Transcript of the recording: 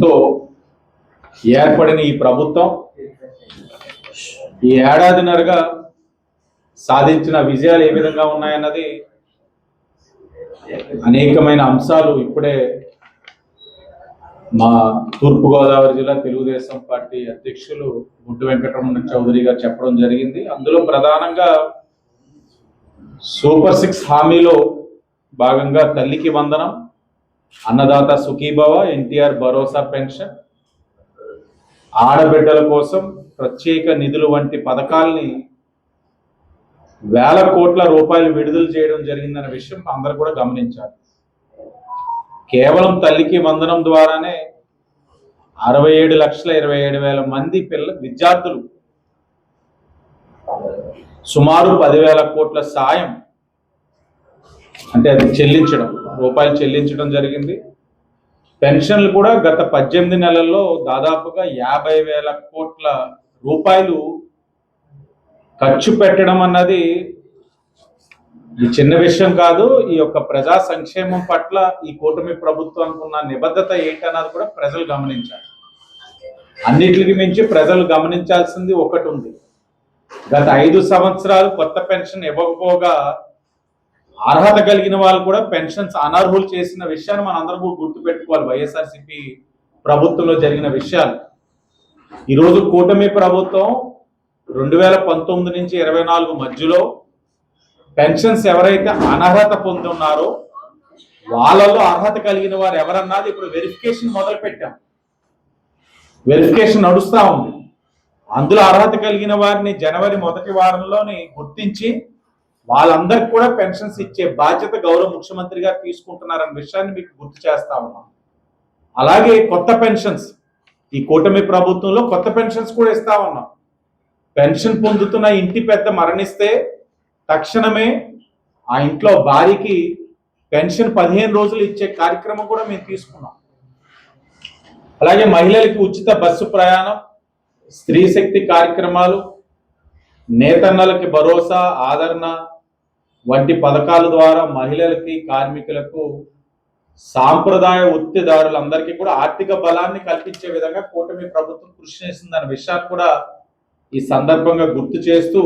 పిలుపుతో ఏర్పడిన ఈ ప్రభుత్వం ఈ ఏడాదిన్నరగా సాధించిన విజయాలు ఏ విధంగా ఉన్నాయన్నది అనేకమైన అంశాలు ఇప్పుడే మా తూర్పుగోదావరి జిల్లా తెలుగుదేశం పార్టీ అధ్యక్షులు గుడ్డు వెంకటరమణ చౌదరి గారు చెప్పడం జరిగింది. అందులో ప్రధానంగా సూపర్ సిక్స్ హామీలో భాగంగా తల్లికి వందనం అన్నదాత సుఖీభవ ఎన్టీఆర్ భరోసా పెన్షన్. ఆడబిడ్డల కోసం ప్రత్యేక నిధులు వంటి పథకాల్ని వేల కోట్ల రూపాయలు విడుదల చేయడం జరిగిందన్న విషయం అందరూ కూడా గమనించాలి. కేవలం తల్లికి వందనం ద్వారానే అరవై ఏడు లక్షల ఇరవై ఏడు వేల మంది పిల్ల విద్యార్థులు సుమారు పదివేల కోట్ల సాయం అంటే అది చెల్లించడం రూపాయలు చెల్లించడం జరిగింది. పెన్షన్లు కూడా గత పద్దెనిమిది నెలల్లో దాదాపుగా యాభై వేల కోట్ల రూపాయలు ఖర్చు పెట్టడం అన్నది ఈ చిన్న విషయం కాదు ఈ యొక్క ప్రజా సంక్షేమం పట్ల ఈ కూటమి ప్రభుత్వానికి ఉన్న నిబద్ధత ఏంటన్నది కూడా ప్రజలు గమనించాలి. అన్నిటికి మించి ప్రజలు గమనించాల్సింది ఒకటి ఉంది. గత ఐదు సంవత్సరాలు కొత్త పెన్షన్ ఇవ్వకపోగా అర్హత కలిగిన వాళ్ళు కూడా పెన్షన్స్ అనర్హులు చేసిన విషయాన్ని మనం అందరం కూడా గుర్తుపెట్టుకోవాలి. వైఎస్ఆర్సిపి ప్రభుత్వంలో జరిగిన విషయాలు. ఈరోజు కూటమి ప్రభుత్వం రెండు వేల పంతొమ్మిది నుంచి ఇరవై నాలుగు మధ్యలో పెన్షన్స్ ఎవరైతే అనర్హత పొంది ఉన్నారో వాళ్ళలో అర్హత కలిగిన వారు ఎవరన్నది ఇప్పుడు వెరిఫికేషన్ మొదలు పెట్టాం వెరిఫికేషన్ నడుస్తూ ఉంది. అందులో అర్హత కలిగిన వారిని జనవరి మొదటి వారంలోని గుర్తించి వాళ్ళందరికి కూడా పెన్షన్స్ ఇచ్చే బాధ్యత గౌరవ ముఖ్యమంత్రి గారు తీసుకుంటున్నారన్న విషయాన్ని మీకు గుర్తు చేస్తా ఉన్నాం అలాగే కొత్త పెన్షన్స్ ఈ కూటమి ప్రభుత్వంలో కొత్త పెన్షన్స్ కూడా ఇస్తా ఉన్నాం. పెన్షన్ పొందుతున్న ఇంటి పెద్ద మరణిస్తే తక్షణమే ఆ ఇంట్లో భార్యకి పెన్షన్ పదిహేను రోజులు ఇచ్చే కార్యక్రమం కూడా మేము తీసుకున్నాం. అలాగే మహిళలకి ఉచిత బస్సు ప్రయాణం స్త్రీ శక్తి కార్యక్రమాలు నేతన్నలకి భరోసా ఆదరణ వంటి పథకాల ద్వారా మహిళలకి కార్మికులకు సాంప్రదాయ వృత్తిదారులందరికీ కూడా ఆర్థిక బలాన్ని కల్పించే విధంగా కూటమి ప్రభుత్వం కృషి చేసిందన్న విషయాన్ని కూడా ఈ సందర్భంగా గుర్తు చేస్తూ